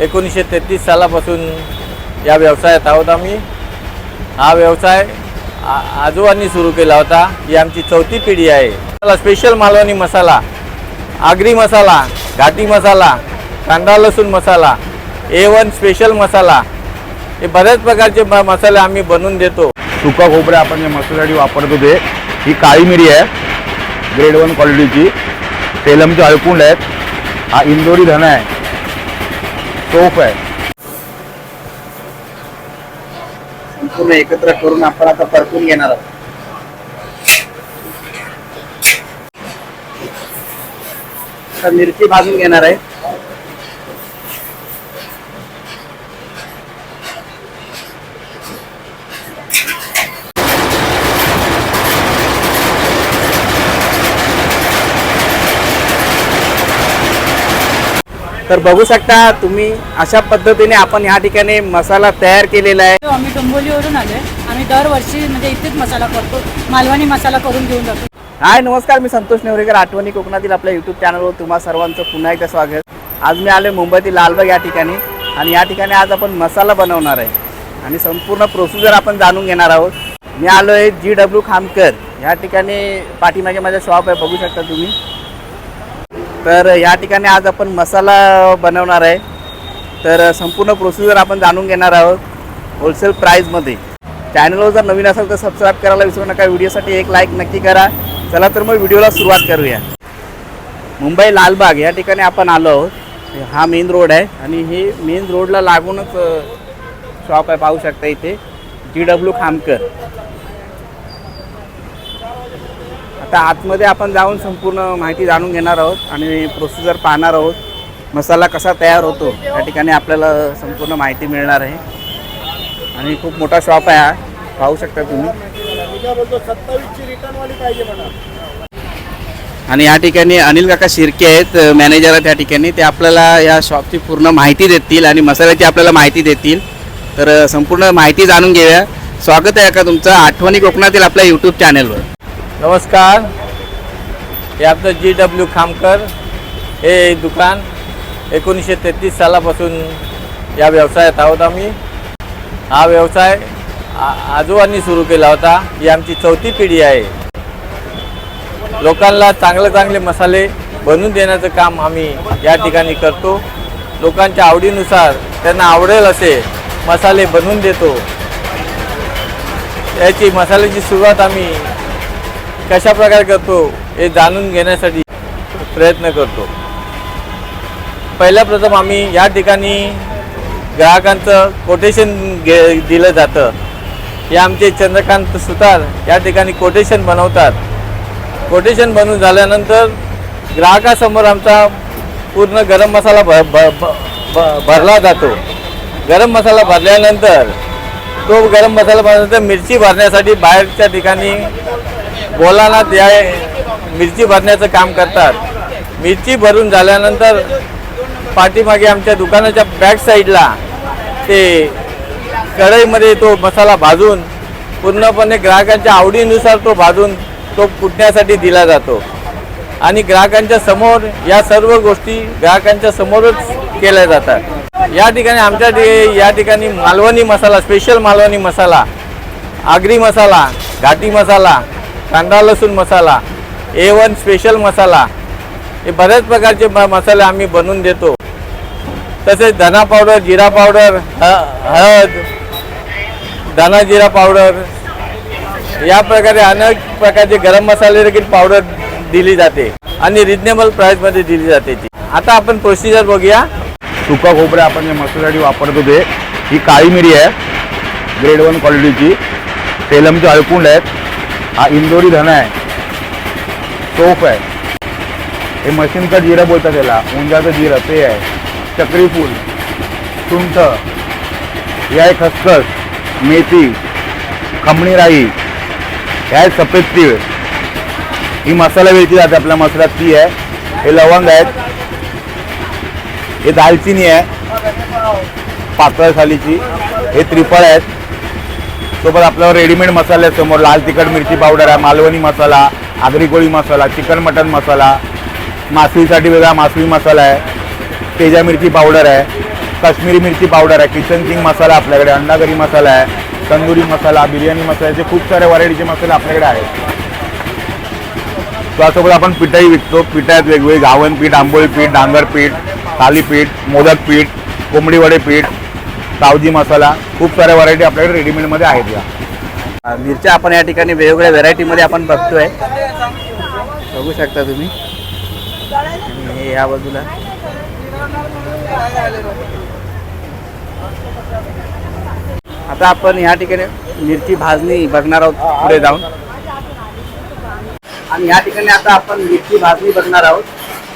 एकोणीसशे तेहतीस सालापासून या व्यवसायात आहोत आम्ही. हा व्यवसाय आ आजोबांनी सुरू केला होता. ही आमची चौथी पिढी आहे. मला स्पेशल मालवणी मसाला आगरी मसाला घाटी मसाला कांदा लसूण मसाला ए वन स्पेशल मसाला हे बऱ्याच प्रकारचे म मसाले आम्ही बनवून देतो. सुका खोबऱ्या आपण जे मसाल्यासाठी वापरतो ते ही काळी मिरी आहे ग्रेड वन क्वालिटीची तेलमची अळकुंड आहेत. हा इंदोरी धना आहे. सोफ आहे. पूर्ण एकत्र करून आपण आता परतून घेणार आहोत. मिरची भाजून घेणार आहे. तर बघू शकता तुम्ही अशा पद्धतीने आपण ह्या ठिकाणी मसाला तयार केलेला आहे. आम्ही डोंबिवलीवरून आलोय. आम्ही दरवर्षी म्हणजे इथेच मसाला करतो. मालवणी मसाला करून घेऊन जातो. हाय नमस्कार. मी संतोष नेवरेकर आठवणी कोकणातील आपल्या यूट्यूब चॅनलवर तुम्हा सर्वांचं पुन्हा एकदा स्वागत. आज मी आलो मुंबईतील लालबाग या ठिकाणी आणि या ठिकाणी आज आपण मसाला बनवणार आहे. आणि संपूर्ण प्रोसिजर आपण जाणून घेणार आहोत. मी आलो आहे जी डब्ल्यू खामकर या ठिकाणी पाठीमागे माझा शॉप आहे. बघू शकता तुम्ही. तर या ठिकाणी आज आपण मसाला बनवणार आहे. तर संपूर्ण प्रोसिजर आपण जाणून घेणार आहोत होलसेल प्राईजमध्ये चॅनलवर जर नवीन असेल तर सबस्क्राईब करायला विसरू नका. व्हिडिओसाठी एक लाईक नक्की करा. चला तर मग व्हिडिओला सुरुवात करूया. मुंबई लालबाग या ठिकाणी आपण आलो आहोत. हा मेन रोड आहे आणि हे मेन रोडला लागूनच शॉप आहे. पाहू शकता इथे. G W Khamkar. आता आतमध्ये आपण जाऊन संपूर्ण माहिती जाणून घेणार आहोत आणि प्रोसिजर पाहणार आहोत. मसाला कसा तयार होतो या ठिकाणी आपल्याला संपूर्ण माहिती मिळणार आहे. आणि खूप मोठा शॉप आहे हा. पाहू शकता तुम्ही. आणि या ठिकाणी अनिल काका शिर्के आहेत मॅनेजर आहेत या ठिकाणी. ते आपल्याला या शॉपची पूर्ण माहिती देतील आणि मसाल्याची आपल्याला माहिती देतील. तर संपूर्ण माहिती जाणून घेऊया. स्वागत आहे का तुमचं? आठवणी कोकणातील आपल्या यूट्यूब चॅनलवर नमस्कार. हे आपलं जी डब्ल्यू खामकर. हे दुकान एकोणीसशे तेहतीस सालापासून या व्यवसायात आहोत आम्ही. हा व्यवसाय आ आजोबांनी सुरू केला होता. ही आमची चौथी पिढी आहे. लोकांना चांगले चांगले मसाले बनवून देण्याचं काम आम्ही या ठिकाणी करतो. लोकांच्या आवडीनुसार त्यांना आवडेल असे मसाले बनवून देतो. याची मसाल्याची सुरुवात आम्ही कशा प्रकारे करतो हे जाणून घेण्यासाठी प्रयत्न करतो. पहिल्या प्रथम आम्ही या ठिकाणी ग्राहकांचं कोटेशन घे दिलं जातं. हे आमचे चंद्रकांत सुतार या ठिकाणी कोटेशन बनवतात. कोटेशन बनवून झाल्यानंतर ग्राहकासमोर आमचा पूर्ण गरम मसाला भ भ भ- भ- भरला जातो. गरम मसाला भरल्यानंतर तो गरम मसाला भरल्यानंतर मिरची भरण्यासाठी बाहेरच्या ठिकाणी बोलानात त्या मिरची भरण्याचं काम करतात. मिरची भरून झाल्यानंतर पाठीमागे आमच्या दुकानाच्या बॅक साईडला ते कढईमध्ये तो मसाला भाजून पूर्णपणे ग्राहकांच्या आवडीनुसार तो भाजून तो कुटण्यासाठी दिला जातो. आणि ग्राहकांच्या समोर या सर्व गोष्टी ग्राहकांच्या समोरच केल्या जातात. या ठिकाणी आमच्या या ठिकाणी मालवणी मसाला स्पेशल मालवणी मसाला आगरी मसाला घाटी मसाला कांदा लसूण मसाला ए वन स्पेशल मसाला हे बऱ्याच प्रकारचे म मसाले आम्ही बनवून देतो. तसेच धना पावडर जिरा पावडर ह- हळद धना जिरा पावडर या प्रकारे अनेक प्रकारचे गरम मसाले देखील पावडर दिली जाते आणि रिजनेबल प्राईसमध्ये दिली जाते ती. आता आपण प्रोसिजर बघूया. सुका खोबरे आपण जे मसाल्यासाठी वापरतो ते ही काळी मिरी आहे ग्रेड वन क्वालिटीची तेलमचे अळकुंड आहेत हा इंदोरी धना आहे. तोफ आहे. हे मशीनचं जिरं बोलतात त्याला. उंजाचं जिरं ते आहे. चक्रीफूल सुंठ हे आहे खसखस मेथी खमणी राई हे आहे सफेद तीळ. ही मसाला वेळची जाते आपल्या मसाल्यात. ती आहे. हे लवंग आहेत. हे दालचिनी आहे. पातळ सालीची हे त्रिफळ आहेत. सोबत आपल्यावर रेडीमेड मसाले समोर. लाल तिखट मिरची पावडर आहे मालवणी मसाला आगरी कोळी मसाला चिकन मटन मसाला मासळीसाठी वेगळा मासळी मसाला आहे तेजा मिरची पावडर आहे काश्मीरी मिरची पावडर आहे किचन किंग मसाला आपल्याकडे अंडा करी मसाला आहे तंदुरी मसाला बिर्याणी मसाल्याचे खूप सारे व्हरायटीचे मसाले आपल्याकडे आहेत. त्यासोबत आपण पिठाही विकतो. पिठं आहेत वेगवेगळी घावन पीठ आंबोळी पीठ डांगर पीठ थालीपीठ मोदक पीठ कोंबडीवडे पीठ सावजी मसाला खूप साऱ्या व्हरायटी आपल्याकडे रेडीमेडमध्ये आहेत या. मिरच्या आपण या ठिकाणी वेगवेगळ्या व्हेरायटीमध्ये आपण बघतोय. बघू शकता तुम्ही. हे या बाजूला. आता आपण या ठिकाणी मिरची भाजणी बघणार आहोत पुढे जाऊन. आणि या ठिकाणी आता आपण मिरची भाजणी बघणार आहोत.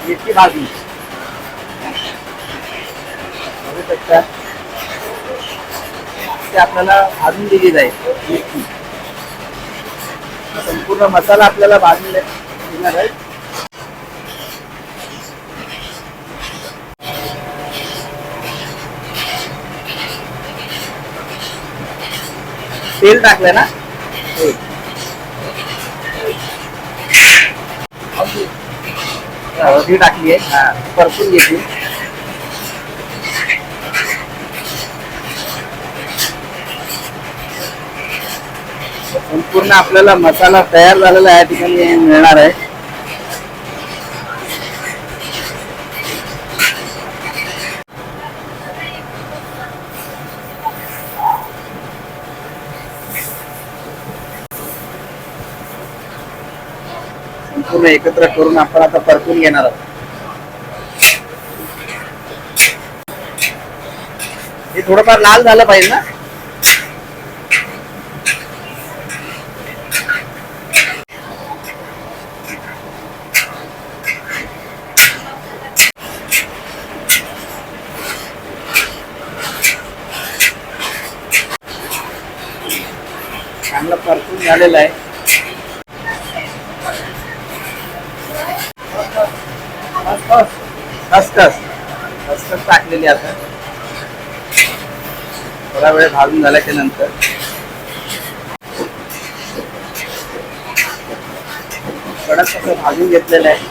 मिरची भाजणी. बघू शकता. ते आपल्याला भाजून दिली जाईल. संपूर्ण मसाला आपल्याला भाजून देणार आहे. तेल टाकलं ना? हो. हळदी टाकली आहे. हा परतून घेतली. संपूर्ण आपल्याला मसाला तयार झालेला या ठिकाणी मिळणार आहे. संपूर्ण एकत्र करून आपण आता परतून घेणार आहोत. हे थोडंफार लाल झालं पाहिजे ना? चांगलं परतून झालेलं आहे. खसखस खसखस टाकलेली आता. थोडा वेळ भाजून झाल्याच्यानंतर. कडक कसं भाजून घेतलेलं आहे.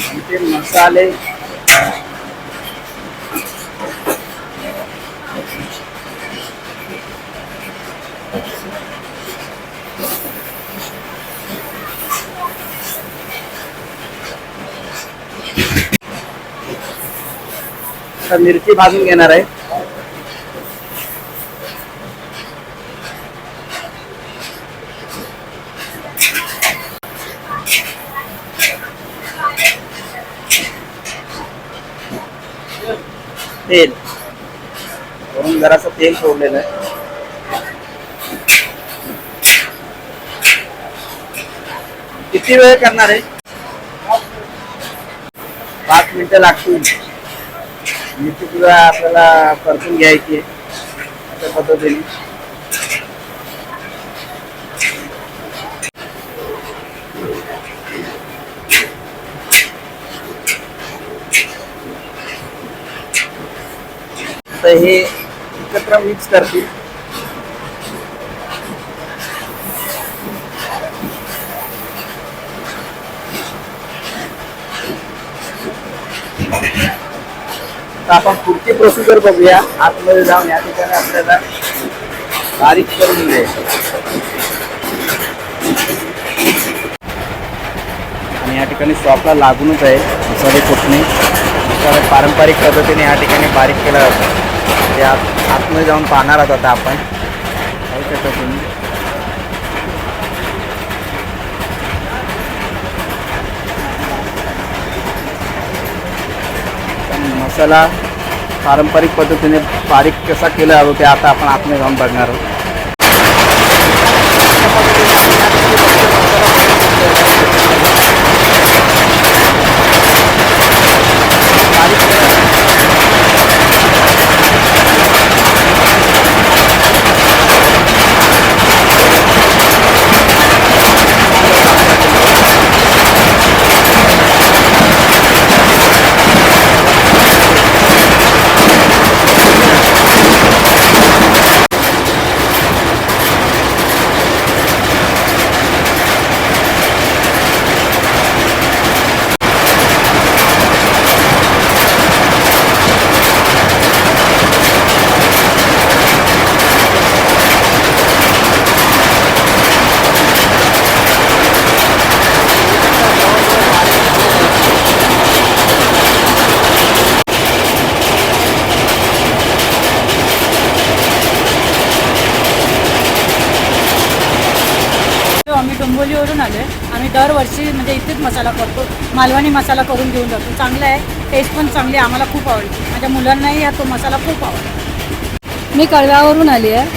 आणि ते मसाले. आता मिरची भाजून घेणार आहे. तेल. वरून जरासं तेल सोडलेलं आहे. किती वेळ करणार आहे? पाच मिनिटं लागतील. मिठी तुला आपल्याला परतून घ्यायची आहे. अशा पद्धतीने. तर हे एकत्र मिक्स करतील. तर आपण पुढची प्रोसिजर बघूया. आतमध्ये जाऊन या ठिकाणी आपल्याला बारीक करून आणि या ठिकाणी शॉपला लागूनच आहे. मसाले कुटणे मसाले पारंपरिक पद्धतीने या ठिकाणी बारीक केला जातो. ते आत आतमध्ये जाऊन पाहणार आहोत आता आपण. शकता तुम्ही. पण पारंपरिक पद्धतीने बारीक कसा केला जातो ते आता आपण आतमध्ये जाऊन बघणार आहोत. हिंगोलीवरून आलो आहे आम्ही दरवर्षी म्हणजे इथेच मसाला करतो. मालवणी मसाला करून घेऊन जातो. चांगला आहे. टेस्ट पण चांगली आहे. आम्हाला खूप आवडते. माझ्या मुलांनाही हा तो मसाला खूप आवडतो. मी कळव्यावरून आली आहे.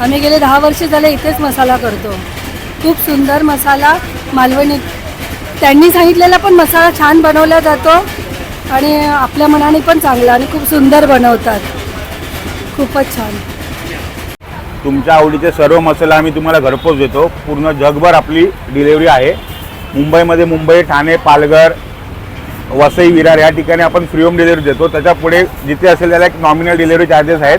आम्ही गेले दहा वर्ष झाले इथेच मसाला करतो. खूप सुंदर मसाला मालवणी. त्यांनी सांगितलेला पण मसाला छान बनवला जातो आणि आपल्या मनाने पण चांगला आणि खूप सुंदर बनवतात. खूपच छान. तुमच्या आवडीचे सर्व मसाला आम्ही तुम्हाला घरपोच देतो. पूर्ण जगभर आपली डिलेवरी आहे. मुंबईमध्ये मुंबई ठाणे पालघर वसई विरार या ठिकाणी आपण फ्री होम डिलेवरी देतो. त्याच्या पुढे जिथे असेल त्याला एक नॉमिनल डिलेवरी चार्जेस आहेत.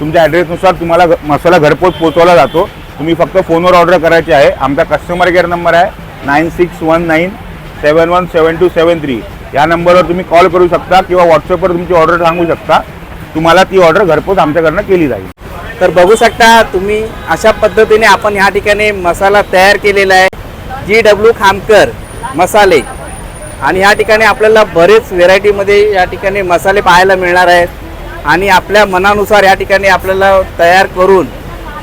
तुमच्या ॲड्रेसनुसार तुम्हाला घ- मसाला घरपोच पोचवला जातो. तुम्ही फक्त फोनवर ऑर्डर करायची आहे. आमचा कस्टमर केअर नंबर आहे nine six one nine seven one seven two seven three या नंबरवर तुम्ही कॉल करू शकता किंवा व्हॉट्सअपवर तुमची ऑर्डर सांगू शकता. तुम्हाला ती ऑर्डर घरपोच आमच्याकडनं केली जाईल. तर बघू शकता तुम्ही अशा पद्धतीने आपण ह्या ठिकाणी मसाला तयार केलेला आहे. जी डब्ल्यू खामकर मसाले. आणि ह्या ठिकाणी आपल्याला बरेच व्हेरायटीमध्ये या ठिकाणी मसाले पाहायला मिळणार आहेत. आणि आपल्या मनानुसार या ठिकाणी आपल्याला तयार करून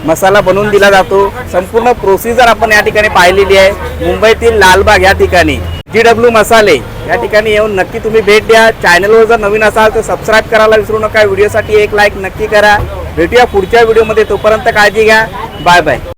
मसाला बनवून दिला जातो. संपूर्ण प्रोसिजर आपण या ठिकाणी पाहिलेली आहे. मुंबईतील लालबाग या ठिकाणी. जी डब्ल्यू मसाले या ठिकाणी येऊन नक्की तुम्ही भेट द्या. चॅनलवर जर नवीन असाल तर सबस्क्राईब करायला विसरू नका. व्हिडिओसाठी एक लाईक नक्की करा. भेटूया पुढच्या व्हिडिओमध्ये तोपर्यंत काळजी घ्या. Bye bye